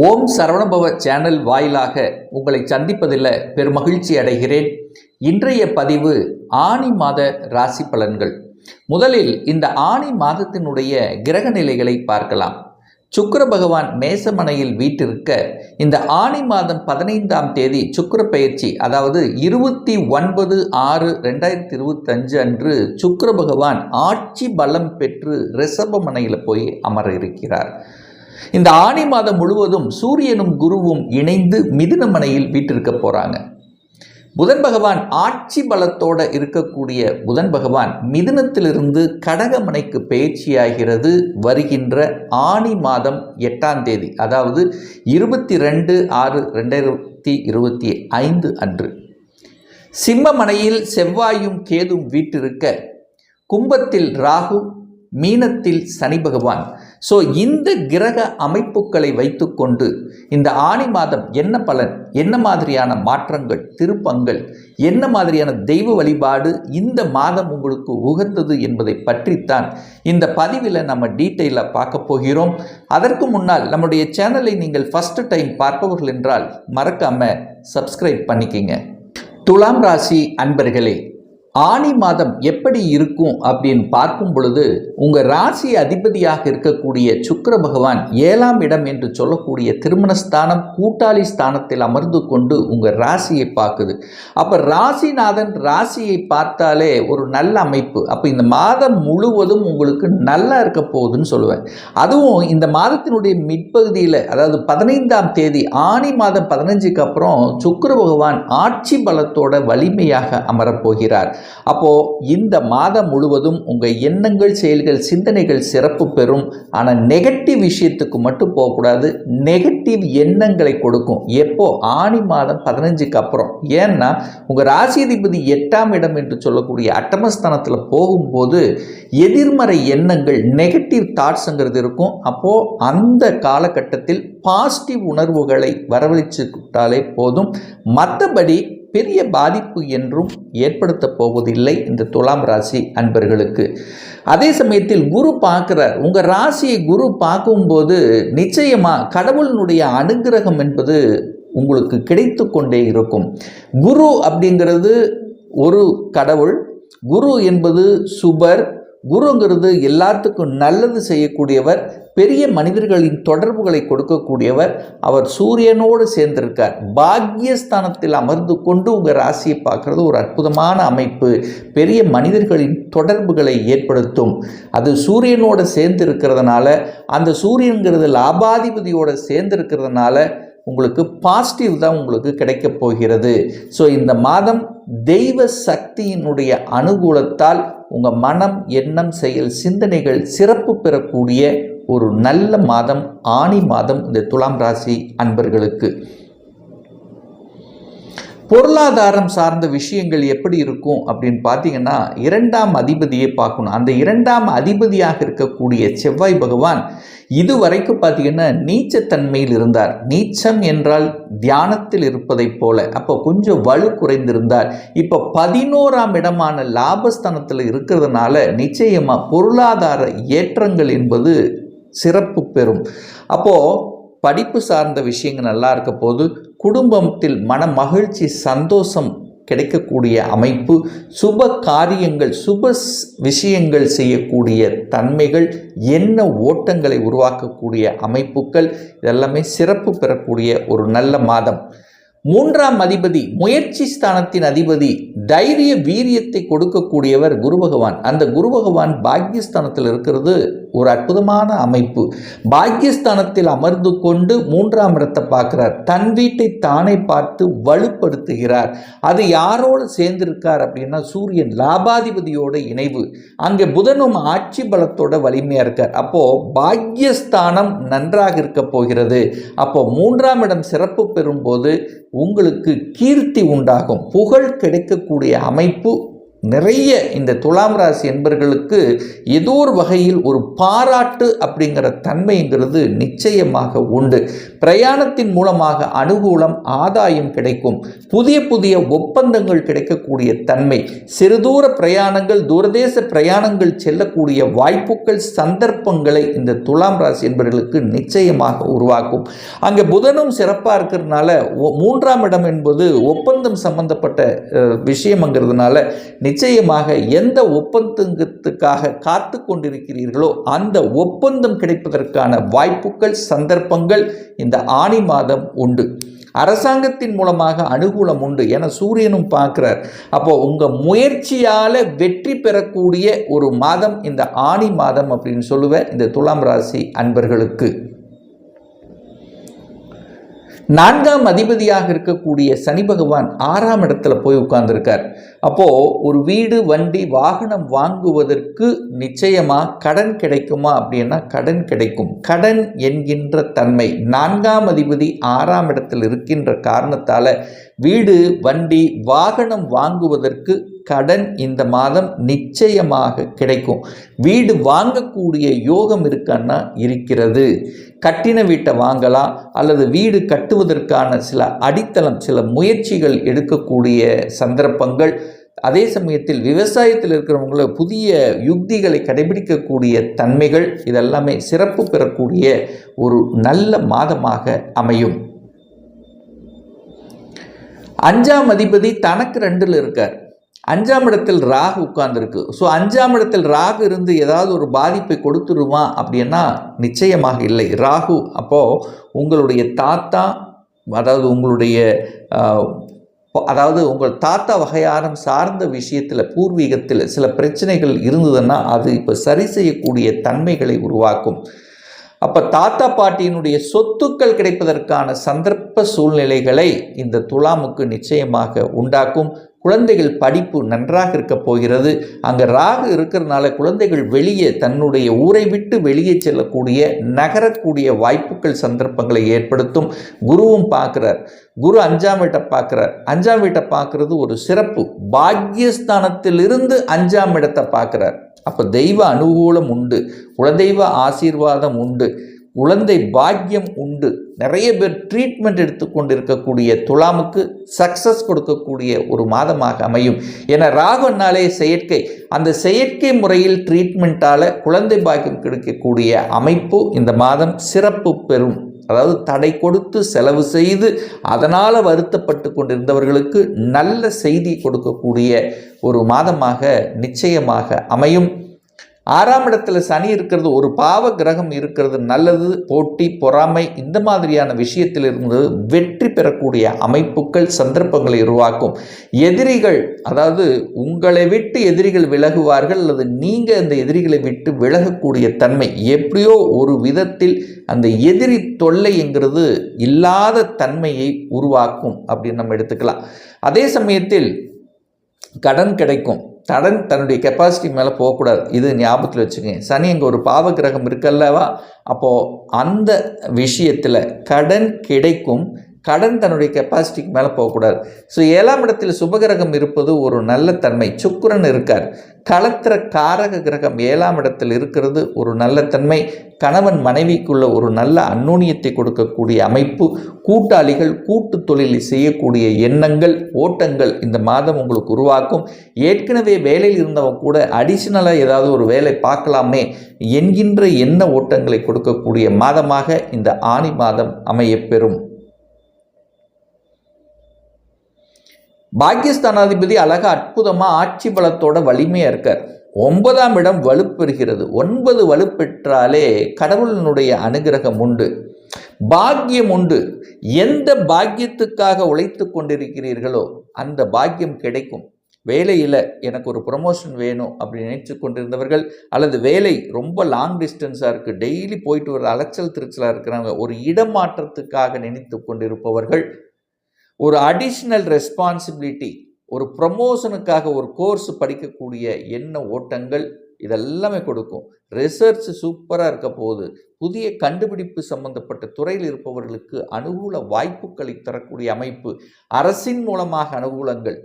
ஓம் Saravanabhava channel வாயிலாக உங்களை சந்திப்பதில் பெருமகிழ்ச்சி அடைகிறேன். இன்றைய பதிவு ஆனி மாத ராசி பலன்கள். முதலில் இந்த ஆனி மாதத்தினுடைய கிரக நிலைகளை பார்க்கலாம். சுக்கர பகவான் மேசமனையில் வீட்டிருக்க இந்த ஆனி மாதம் பதினைந்தாம் தேதி சுக்கிர பயிற்சி அதாவது இருபத்தி ஒன்பது ஆறு ரெண்டாயிரத்தி இருபத்தஞ்சு அன்று சுக்கர பகவான் ஆட்சி பலம் பெற்று ரிஷபமனையில் போய் அமர இருக்கிறார். இந்த ஆணி மாதம் முழுவதும் சூரியனும் குருவும் இணைந்து மிதுனமனையில் வீட்டிருக்க போகிறாங்க புதன் பகவான் ஆட்சி பலத்தோட இருக்கக்கூடிய புதன் பகவான் மிதுனத்திலிருந்து கடகமனைக்கு பயிற்சியாகிறது வருகின்ற ஆணி மாதம் எட்டாம் தேதி அதாவது இருபத்தி ரெண்டு ஆறு ரெண்டாயிரத்தி இருபத்தி ஐந்து அன்று. சிம்மமனையில் செவ்வாயும் கேதும் வீட்டிருக்க கும்பத்தில் ராகு மீனத்தில் சனி பகவான் ஸோ இந்த கிரக அமைப்புகளை வைத்துக்கொண்டு இந்த ஆணி மாதம் என்ன பலன்? என்ன மாதிரியான மாற்றங்கள் திருப்பங்கள்? என்ன மாதிரியான தெய்வ வழிபாடு இந்த மாதம் உங்களுக்கு உகந்தது என்பதை பற்றித்தான் இந்த பதிவில் நம்ம டீட்டெயிலாக பார்க்க போகிறோம். அதற்கு முன்னால் நம்முடைய சேனலை நீங்கள் ஃபஸ்ட்டு டைம் பார்ப்பவர்கள் என்றால் மறக்காமல் சப்ஸ்கிரைப் பண்ணிக்கிங்க. துலாம் ராசி அன்பர்களே ஆணி மாதம் எப்படி இருக்கும் அப்படின்னு பார்க்கும் பொழுது உங்கள் ராசி அதிபதியாக இருக்கக்கூடிய சுக்கர பகவான் ஏழாம் இடம் என்று சொல்லக்கூடிய திருமணஸ்தானம் கூட்டாளி ஸ்தானத்தில் அமர்ந்து கொண்டு உங்கள் ராசியை பார்க்குது. அப்போ ராசிநாதன் ராசியை பார்த்தாலே ஒரு நல்ல அமைப்பு. அப்போ இந்த மாதம் முழுவதும் உங்களுக்கு நல்லா இருக்க போகுதுன்னு சொல்லுவேன். அதுவும் இந்த மாதத்தினுடைய மிட்பகுதியில் அதாவது பதினைந்தாம் தேதி ஆணி மாதம் பதினஞ்சுக்கு அப்புறம் சுக்கர பகவான் ஆட்சி பலத்தோட வலிமையாக அமரப்போகிறார் அப்போது இந்த மாதம் முழுவதும் உங்கள் எண்ணங்கள் செயல்கள் சிந்தனைகள் சிறப்பு பெறும். ஆனால் நெகட்டிவ் விஷயத்துக்கு மட்டும் போகக்கூடாது. நெகட்டிவ் எண்ணங்களை கொடுக்கும். எப்போ? ஆணி மாதம் பதினஞ்சுக்கு அப்புறம். ஏன்னா உங்கள் ராசிதிபதி எட்டாம் இடம் என்று சொல்லக்கூடிய அட்டமஸ்தானத்தில் போகும்போது எதிர்மறை எண்ணங்கள் நெகட்டிவ் தாட்ஸுங்கிறது இருக்கும். அப்போது அந்த காலகட்டத்தில் பாசிட்டிவ் உணர்வுகளை வரவழைச்சுக்கிட்டாலே போதும். மற்றபடி பெரிய பாதிப்பு என்றும் ஏற்படுத்த போவதில்லை இந்த துலாம் ராசி அன்பர்களுக்கு. அதே சமயத்தில் குரு பார்க்குறார். உங்கள் ராசியை குரு பார்க்கும்போது நிச்சயமாக கடவுளினுடைய அனுகிரகம் என்பது உங்களுக்கு கிடைத்து கொண்டே இருக்கும். குரு அப்படிங்கிறது ஒரு கடவுள். குரு என்பது சுபர் குருங்கிறது எல்லாத்துக்கும் நல்லது செய்யக்கூடியவர் பெரிய மனிதர்களின் தொடர்புகளை கொடுக்கக்கூடியவர். அவர் சூரியனோடு சேர்ந்திருக்கார். பாக்யஸ்தானத்தில் அமர்ந்து கொண்டு உங்கள் ராசியை பார்க்குறது ஒரு அற்புதமான அமைப்பு. பெரிய மனிதர்களின் தொடர்புகளை ஏற்படுத்தும். அது சூரியனோடு சேர்ந்து இருக்கிறதுனால அந்த சூரியன்கிறது லாபாதிபதியோடு சேர்ந்து இருக்கிறதுனால உங்களுக்கு பாசிட்டிவ் தான் உங்களுக்கு கிடைக்க போகிறது. ஸோ இந்த மாதம் தெய்வ சக்தியினுடைய அனுகூலத்தால் உங்கள் மனம் எண்ணம் செயல் சிந்தனைகள் சிறப்பு பெறக்கூடிய ஒரு நல்ல மாதம் ஆணி மாதம் இந்த துலாம் ராசி அன்பர்களுக்கு. பொருளாதாரம் சார்ந்த விஷயங்கள் எப்படி இருக்கும் அப்படின்னு பார்த்தீங்கன்னா இரண்டாம் அதிபதியை பார்க்கணும். அந்த இரண்டாம் அதிபதியாக இருக்கக்கூடிய செவ்வாய் பகவான் இதுவரைக்கும் பார்த்தீங்கன்னா நீச்சத்தன்மையில் இருந்தார். நீச்சம் என்றால் தியானத்தில் இருப்பதைப் போல. அப்போ கொஞ்சம் வலு குறைந்திருந்தார். இப்போ பதினோராம் இடமான லாபஸ்தானத்தில் இருக்கிறதுனால நிச்சயமாக பொருளாதார ஏற்றங்கள் என்பது சிறப்பு பெறும். அப்போது படிப்பு சார்ந்த விஷயங்கள் நல்லா இருக்க போது குடும்பத்தில் மன மகிழ்ச்சி சந்தோஷம் கிடைக்கக்கூடிய அமைப்பு சுப காரியங்கள் சுப விஷயங்கள் செய்யக்கூடிய தன்மைகள் என்ன ஓட்டங்களை உருவாக்கக்கூடிய அமைப்புகள் இதெல்லாமே சிறப்பு பெறக்கூடிய ஒரு நல்ல மாதம். மூன்றாம் அதிபதி முயற்சி ஸ்தானத்தின் அதிபதி தைரிய வீரியத்தை கொடுக்கக்கூடியவர் குரு பகவான். அந்த குரு பகவான் பாக்யஸ்தானத்தில் இருக்கிறது ஒரு அற்புதமான அமைப்பு. பாக்யஸ்தானத்தில் அமர்ந்து கொண்டு மூன்றாம் இடத்தை பார்க்கிறார். தன் வீட்டை தானே பார்த்து வலுப்படுத்துகிறார். அது யாரோடு சேர்ந்திருக்கார் அப்படின்னா சூரியன் லாபாதிபதியோட இணைவு. அங்கே புதனும் ஆட்சி பலத்தோட வலிமையாக இருக்கார். அப்போது பாக்யஸ்தானம் நன்றாக இருக்க போகிறது. அப்போ மூன்றாம் இடம் சிறப்பு பெறும்போது உங்களுக்கு கீர்த்தி உண்டாகும். புகழ் கிடைக்கக்கூடிய அமைப்பு நிறைய இந்த துலாம் ராசி என்பர்களுக்கு ஏதோ ஒரு வகையில் ஒரு பாராட்டு அப்படிங்கிற தன்மைங்கிறது நிச்சயமாக உண்டு. பிரயாணத்தின் மூலமாக அனுகூலம் ஆதாயம் கிடைக்கும். புதிய புதிய ஒப்பந்தங்கள் கிடைக்கக்கூடிய தன்மை. சிறுதூர பிரயாணங்கள் தூரதேச பிரயாணங்கள் செல்லக்கூடிய வாய்ப்புகள் சந்தர்ப்பங்களை இந்த துலாம் ராசி என்பவர்களுக்கு நிச்சயமாக உருவாக்கும். அங்கே புதனும் சிறப்பாக இருக்கிறதுனால மூன்றாம் இடம் என்பது ஒப்பந்தம் சம்பந்தப்பட்ட அஹ், விஷயம்ங்கிறதுனால நிச்சயமாக எந்த ஒப்பந்தத்துக்காக காத்து கொண்டிருக்கிறீர்களோ அந்த ஒப்பந்தம் கிடைப்பதற்கான வாய்ப்புகள் சந்தர்ப்பங்கள் இந்த ஆணி மாதம் உண்டு. அரசாங்கத்தின் மூலமாக அனுகூலம் உண்டு என சூரியனும் பார்க்குறார். அப்போ உங்கள் முயற்சியால் வெற்றி பெறக்கூடிய ஒரு மாதம் இந்த ஆணி மாதம் அப்படின்னு சொல்லுவேன் இந்த துலாம் ராசி அன்பர்களுக்கு. நான்காம் அதிபதியாக இருக்கக்கூடிய சனி பகவான் ஆறாம் இடத்துல போய் உட்கார்ந்துருக்கார். அப்போ ஒரு வீடு வண்டி வாகனம் வாங்குவதற்கு நிச்சயமாக கடன் கிடைக்குமா அப்படின்னா கடன் கிடைக்கும். கடன் என்கின்ற தன்மை நான்காம் அதிபதி ஆறாம் இடத்தில் இருக்கின்ற காரணத்தால் வீடு வண்டி வாகனம் வாங்குவதற்கு கடன் இந்த மாதம் நிச்சயமாக கிடைக்கும். வீடு வாங்கக்கூடிய யோகம் இருக்கான்னா இருக்கிறது. கட்டின வீட்டை வாங்கலாம் அல்லது வீடு கட்டுவதற்கான சில அடித்தளம் சில முயற்சிகள் எடுக்கக்கூடிய சந்தர்ப்பங்கள். அதே சமயத்தில் விவசாயத்தில் இருக்கிறவங்கள புதிய யுக்திகளை கடைபிடிக்கக்கூடிய தன்மைகள் இதெல்லாமே சிறப்பு பெறக்கூடிய ஒரு நல்ல மாதமாக அமையும். அஞ்சாம் அதிபதி தனக்கு ரெண்டில் இருக்கார். அஞ்சாம் இடத்தில் ராகு உட்கார்ந்துருக்கு. ஸோ அஞ்சாம் இடத்தில் ராகு இருந்து ஏதாவது ஒரு பாதிப்பை கொடுத்துருமா அப்படின்னா நிச்சயமாக இல்லை. ராகு அப்போது உங்களுடைய தாத்தா அதாவது உங்களுடைய அதாவது உங்கள் தாத்தா வகையாரம் சார்ந்த விஷயத்தில் பூர்வீகத்தில் சில பிரச்சனைகள் இருந்ததுன்னா அது இப்போ சரி செய்யக்கூடிய தன்மைகளை உருவாக்கும். அப்போ தாத்தா பாட்டியினுடைய சொத்துக்கள் கிடைப்பதற்கான சந்தர்ப்ப சூழ்நிலைகளை இந்த துலாமுக்கு நிச்சயமாக உண்டாக்கும். குழந்தைகள் படிப்பு நன்றாக இருக்க போகிறது. அங்கே ராகு இருக்கிறதுனால குழந்தைகள் வெளியே தன்னுடைய ஊரை விட்டு வெளியே செல்லக்கூடிய நகரக்கூடிய வாய்ப்புகள் சந்தர்ப்பங்களை ஏற்படுத்தும். குருவும் பார்க்குறார். குரு அஞ்சாம் வீட்டை பார்க்குறார். அஞ்சாம் வீட்டை பார்க்குறது ஒரு சிறப்பு. பாக்யஸ்தானத்திலிருந்து அஞ்சாம் இடத்தை பார்க்குறார். அப்போ தெய்வ அனுகூலம் உண்டு. குலதெய்வ ஆசீர்வாதம் உண்டு. குழந்தை பாக்கியம் உண்டு. நிறைய பேர் ட்ரீட்மெண்ட் எடுத்துக்கொண்டு இருக்கக்கூடிய துலாமுக்கு சக்சஸ் கொடுக்கக்கூடிய ஒரு மாதமாக அமையும். என ராகுனாலே செயற்கை. அந்த செயற்கை முறையில் ட்ரீட்மெண்ட்டால் குழந்தை பாக்கியம் கிடைக்கக்கூடிய அமைப்பு இந்த மாதம் சிறப்பு பெறும். அதாவது தடை கொடுத்து செலவு செய்து அதனால் வருத்தப்பட்டு கொண்டிருந்தவர்களுக்கு நல்ல செய்தி கொடுக்கக்கூடிய ஒரு மாதமாக நிச்சயமாக அமையும். ஆறாம் இடத்துல சனி இருக்கிறது ஒரு பாவ கிரகம் இருக்கிறது நல்லது போட்டி பொறாமை இந்த மாதிரியான விஷயத்திலிருந்து வெற்றி பெறக்கூடிய அமைப்புகள் சந்தர்ப்பங்களை உருவாக்கும். எதிரிகள் அதாவது உங்களை விட்டு எதிரிகள் விலகுவார்கள் அல்லது நீங்கள் அந்த எதிரிகளை விட்டு விலகக்கூடிய தன்மை எப்படியோ ஒரு விதத்தில் அந்த எதிரி தொல்லைங்கிறது இல்லாத தன்மையை உருவாக்கும் அப்படின்னு நம்ம எடுத்துக்கலாம். அதே சமயத்தில் கடன் கிடைக்கும். கடன் தன்னுடைய கெப்பாசிட்டி மேலே போகக்கூடாது. இது ஞாபகத்தில் வச்சுக்கோங்க. சனி இங்கே ஒரு பாவ கிரகம் இருக்கல்லவா? அப்போது அந்த விஷயத்தில் கடன் கிடைக்கும் கடன் தன்னுடைய கெப்பாசிட்டிக்கு மேலே போகக்கூடாது. ஸோ ஏழாம் இடத்தில் சுபகிரகம் இருப்பது ஒரு நல்ல தன்மை. சுக்கரன் இருக்கார். களத்திர காரக கிரகம் ஏழாம் இடத்தில் இருக்கிறது ஒரு நல்ல தன்மை. கணவன் மனைவிக்குள்ள ஒரு நல்ல அந்நுண்ணியத்தை கொடுக்கக்கூடிய அமைப்பு. கூட்டாளிகள் கூட்டு தொழில் செய்யக்கூடிய எண்ணங்கள் ஓட்டங்கள் இந்த மாதம் உங்களுக்கு உருவாக்கும். ஏற்கனவே வேலையில் இருந்தவங்க கூட அடிஷ்னலாக ஏதாவது ஒரு வேலை பார்க்கலாமே என்கின்ற எண்ண ஓட்டங்களை கொடுக்கக்கூடிய மாதமாக இந்த ஆணி மாதம் அமையப்பெறும். பாக்கியஸ்தானாதிபதி அழகா அற்புதமாக ஆட்சி பலத்தோட வலிமையாக இருக்கார். ஒன்பதாம் இடம் வலுப்பெறுகிறது ஒன்பது வலுப்பெற்றாலே கடவுளினுடைய அனுகிரகம் உண்டு. பாக்கியம் உண்டு. எந்த பாக்கியத்துக்காக உழைத்து கொண்டிருக்கிறீர்களோ அந்த பாக்கியம் கிடைக்கும். வேலையில் எனக்கு ஒரு ப்ரொமோஷன் வேணும் அப்படின்னு நினைச்சு கொண்டிருந்தவர்கள் அல்லது வேலை ரொம்ப லாங் டிஸ்டன்ஸாக இருக்குது டெய்லி போயிட்டு வர அலைச்சல் திருச்சலாக இருக்கிறாங்க ஒரு இடமாற்றத்துக்காக நினைத்து கொண்டிருப்பவர்கள் ஒரு அடிஷ்னல் ரெஸ்பான்சிபிலிட்டி ஒரு ப்ரமோஷனுக்காக ஒரு கோர்ஸ் படிக்கக்கூடிய எண்ண ஓட்டங்கள் இதெல்லாமே கொடுக்கும். ரிசர்ச் சூப்பராக இருக்க போது புதிய கண்டுபிடிப்பு சம்பந்தப்பட்ட துறையில் இருப்பவர்களுக்கு அனுகூல வாய்ப்புகளை தரக்கூடிய அமைப்பு அரசின் மூலமாக அனுகூலங்கள்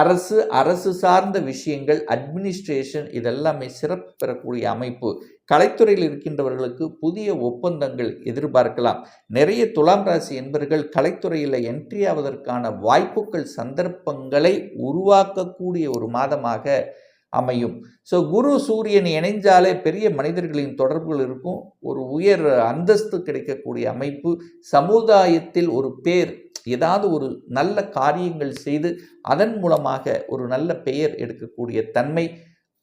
அரசு அரசு சார்ந்த விஷயங்கள் அட்மினிஸ்ட்ரேஷன் இதெல்லாமே சிறப்பு பெறக்கூடிய அமைப்பு. கலைத்துறையில் இருக்கின்றவர்களுக்கு புதிய ஒப்பந்தங்கள் எதிர்பார்க்கலாம். நிறைய துலாம் ராசி என்பர்கள் கலைத்துறையில் என்ட்ரி ஆவதற்கான வாய்ப்புகள் சந்தர்ப்பங்களை உருவாக்கக்கூடிய ஒரு மாதமாக அமையும். ஸோ குரு சூரியன் இணைஞ்சாலே பெரிய மனிதர்களின் தொடர்புகள் இருக்கும். ஒரு உயர் அந்தஸ்து கிடைக்கக்கூடிய அமைப்பு. சமுதாயத்தில் ஒரு பேர் ஏதாவது ஒரு நல்ல காரியங்கள் செய்து அதன் மூலமாக ஒரு நல்ல பெயர் எடுக்கக்கூடிய தன்மை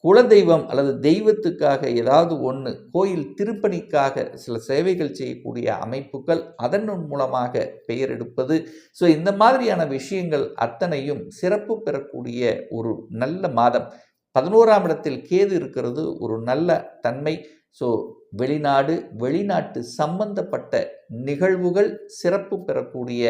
குலதெய்வம் அல்லது தெய்வத்துக்காக ஏதாவது ஒன்று கோயில் திருப்பணிக்காக சில சேவைகள் செய்யக்கூடிய அமைப்புகள் அதன் மூலமாக பெயர் எடுப்பது. ஸோ இந்த மாதிரியான விஷயங்கள் அத்தனையும் சிறப்பு பெறக்கூடிய ஒரு நல்ல மாதம். பதினோராம் இடத்தில் கேது இருக்கிறது ஒரு நல்ல தன்மை. ஸோ வெளிநாடு வெளிநாட்டு சம்பந்தப்பட்ட நிகழ்வுகள் சிறப்பு பெறக்கூடிய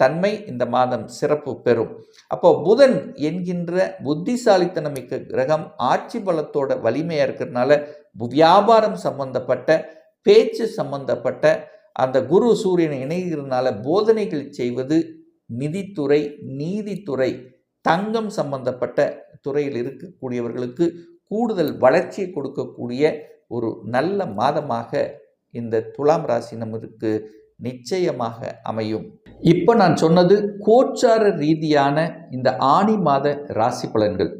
தன்மை இந்த மாதம் சிறப்பு பெறும். அப்போ புதன் என்கின்ற புத்திசாலித்தனம் மிக்க கிரகம் ஆட்சி பலத்தோட வலிமையாக இருக்கிறதுனால வியாபாரம் சம்பந்தப்பட்ட பேச்சு சம்பந்தப்பட்ட அந்த குரு சூரியன் இணைகிறதுனால போதனைகள் செய்வது நிதித்துறை நீதித்துறை தங்கம் சம்பந்தப்பட்ட துறையில் இருக்கக்கூடியவர்களுக்கு கூடுதல் வளர்ச்சியை கொடுக்கக்கூடிய ஒரு நல்ல மாதமாக இந்த துலாம் ராசி நமக்கு நிச்சயமாக அமையும். இப்போ நான் சொன்னது கோச்சார ரீதியான இந்த ஆணி மாத ராசி பலன்கள்.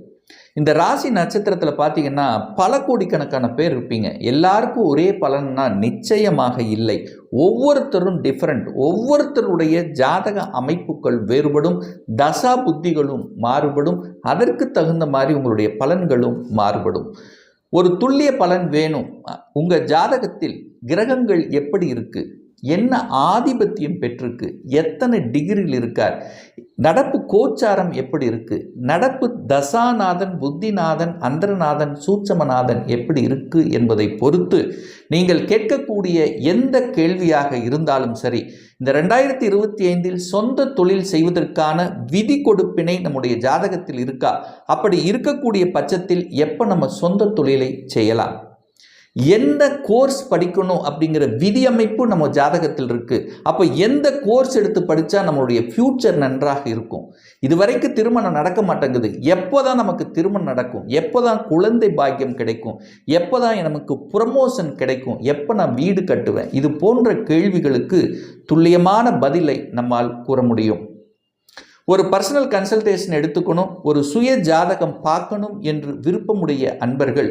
இந்த ராசி நட்சத்திரத்தில் பார்த்தீங்கன்னா பல கோடிக்கணக்கான பேர் இருப்பீங்க. எல்லாருக்கும் ஒரே பலன்னா நிச்சயமாக இல்லை. ஒவ்வொருத்தரும் டிஃப்ரெண்ட் ஒவ்வொருத்தருடைய ஜாதக அமைப்புகள் வேறுபடும் தசா புத்திகளும் மாறுபடும் அதற்கு தகுந்த மாதிரி உங்களுடைய பலன்களும் மாறுபடும். ஒரு துல்லிய பலன் வேணும். உங்கள் ஜாதகத்தில் கிரகங்கள் எப்படி இருக்குது என்ன ஆதிபத்தியம் பெற்றிருக்கு? எத்தனை டிகிரியில் இருக்கார்? நடப்பு கோச்சாரம் எப்படி இருக்கு? நடப்பு தசாநாதன் புத்திநாதன் அந்தரநாதன் சூட்சமநாதன் எப்படி இருக்கு என்பதை பொறுத்து நீங்கள் கேட்கக்கூடிய எந்த கேள்வியாக இருந்தாலும் சரி இந்த ரெண்டாயிரத்தி இருபத்தி ஐந்தில் சொந்த தொழில் செய்வதற்கான விதி கொடுப்பினை நம்முடைய ஜாதகத்தில் இருக்கா? அப்படி இருக்கக்கூடிய பட்சத்தில் எப்போ நம்ம சொந்த தொழிலை செய்யலாம்? எந்த கோர்ஸ் படிக்கணும் அப்படிங்கிற விதியமைப்பு நம்ம ஜாதகத்தில் இருக்குது அப்போ எந்த கோர்ஸ் எடுத்து படித்தா நம்மளுடைய ஃப்யூச்சர் நன்றாக இருக்கும்? இதுவரைக்கும் திருமணம் நடக்க மாட்டேங்குது. எப்போ தான் நமக்கு திருமணம் நடக்கும்? எப்போ தான் குழந்தை பாக்கியம் கிடைக்கும்? எப்போ தான் நமக்கு ப்ரமோஷன் கிடைக்கும்? எப்போ நான் வீடு கட்டுவேன்? இது போன்ற கேள்விகளுக்கு துல்லியமான பதிலை நம்மால் கூற முடியும். ஒரு பர்சனல் கன்சல்டேஷன் எடுத்துக்கணும். ஒரு சுய ஜாதகம் பார்க்கணும் என்று விருப்பமுடைய அன்பர்கள்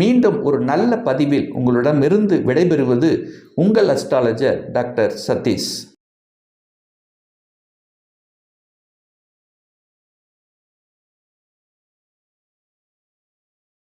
மீண்டும் ஒரு நல்ல பதிவில் உங்களிடமிருந்து விடைபெறுவது உங்கள் அஸ்ட்ராலஜர் டாக்டர் சதீஷ்.